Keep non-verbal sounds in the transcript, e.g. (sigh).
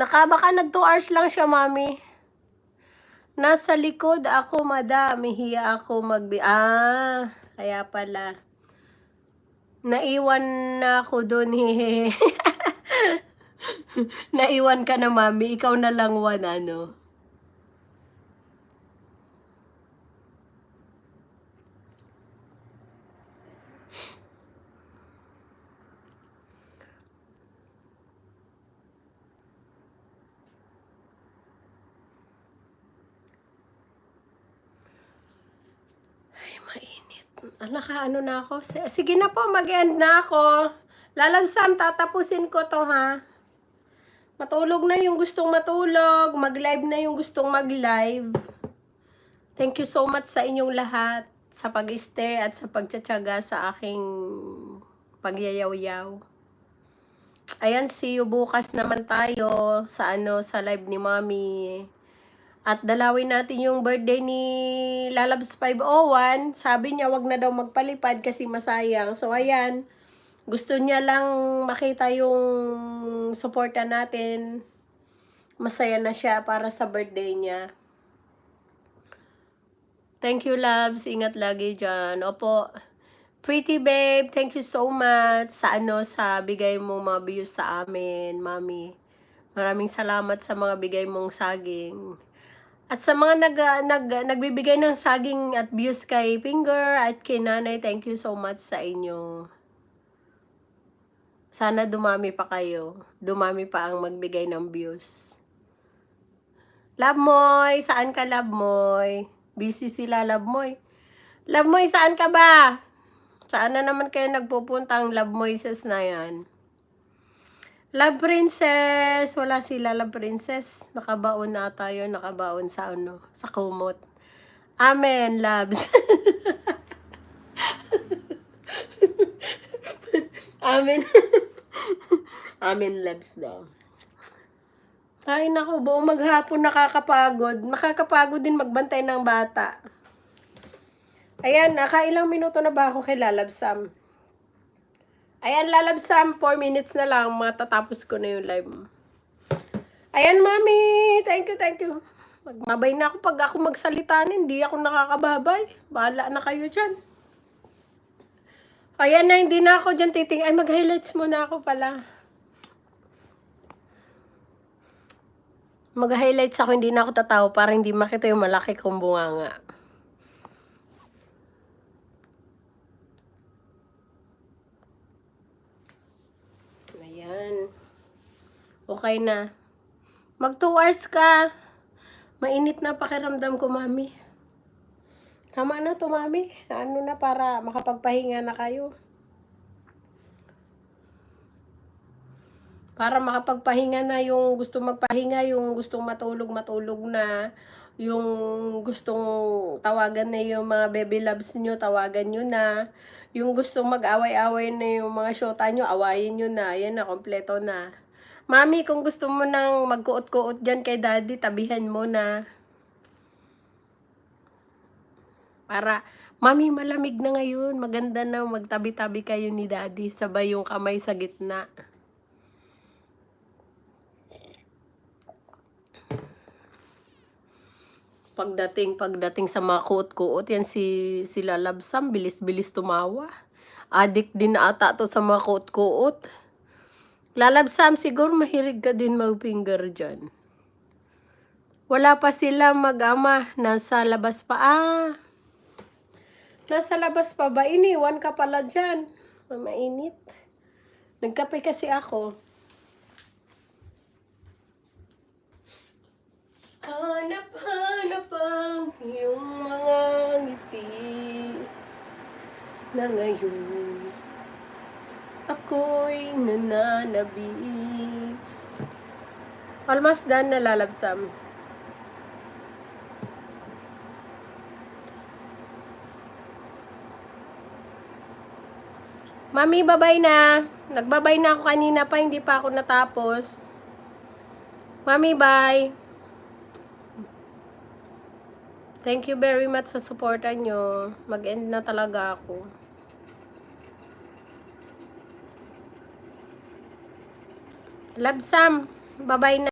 Naka, baka nag 2 hours lang siya, mami. Nasa likod ako, madami. Hiya ako magbi... Ah, kaya pala. Naiwan na ako doon, hehe. (laughs) Naiwan ka na, mami. Ikaw na lang one, ano. Ay, mainit. Ah, Nakaano na ako. S- Sige na po, mag-end na ako. Lalamsam, tatapusin ko to ha. Matulog na yung gustong matulog. Mag-live na yung gustong mag-live. Thank you so much sa inyong lahat sa pag-stay at sa pagtsatsaga sa aking pagyayaw-yaw. Ayan, see you bukas naman tayo sa ano sa live ni Mommy. At dalawin natin yung birthday ni Lalabs 501. Sabi niya wag na daw magpalipad kasi masayang. So ayan, gusto niya lang makita yung suporta natin. Masaya na siya para sa birthday niya. Thank you, loves. Ingat lagi dyan. Opo. Pretty babe, thank you so much sa ano sa bigay mo mga views sa amin, mami. Maraming salamat sa mga bigay mong saging. At sa mga nag, nag, nagbibigay ng saging at views kay Finger at kay Nanay, thank you so much sa inyo. Sana dumami pa kayo. Dumami pa ang magbigay ng views. Love Moy, saan ka Love Moy? Busy sila Love Moy. Love Moy, saan ka ba? Saan na naman kayo nagpupunta ang Love Moises na yan? Love Princess. Wala sila Love Princess. Nakabaon na tayo. Nakabaon sa ano? Sa kumot. Amen, loves. (laughs) Amen. (laughs) Amen, loves daw. Ay, naku, buong maghapon nakakapagod. Makakapagod din magbantay ng bata. Ayan, nakailang minuto na ba ako kay Lalabsam? Ayan, Lalabsam, 4 minutes na lang. Matatapos ko na yung live. Ayan, Mami. Thank you, thank you. Magmabay na ako pag ako magsalita na, Hindi ako nakakababay. Bahala na kayo dyan. Ayan na, hindi na ako dyan titing. Ay, mag-highlights muna ako pala. Mag-highlights ako, hindi na ako tatawa para hindi makita yung malaki kong bunganga. Ayan. Okay na. Mag 2 hours ka. Mainit na pakiramdam ko, mami. Tama na to, mami. Ano na para makapagpahinga na kayo. Para makapagpahinga na yung gustong magpahinga, yung gustong matulog, matulog na. Yung gustong tawagan na yung mga baby loves nyo, tawagan nyo na. Yung gustong mag-away-away na yung mga shota nyo, awayin nyo na. Yan na, kompleto na. Mami, kung gusto mo nang magkuot-kuot dyan kay daddy, tabihan mo na. Para, mami, malamig na ngayon. Maganda na magtabi-tabi kayo ni daddy. Sabay yung kamay sa gitna. Pagdating, pagdating sa mga kuot-kuot, yan si, si Lalabsam, bilis-bilis tumawa. Adik din ata to sa mga kuot-kuot. Lalabsam, siguro mahilig ka din mag-finger dyan. Wala pa sila mag-ama. Nasa labas pa. Ah, nasa labas pa ba? Iniwan ka pala dyan. Mainit. Nagkape kasi ako. Hanap-hanap ang iyong mga ngiti na ngayon ako'y nananabi. Almost done na lalabsam. Mami, babay na. Nagbabay na ako kanina pa, hindi pa ako natapos. Mami, bye. Thank you very much sa suporta nyo. Mag-end na talaga ako. Love Sam, bye-bye na.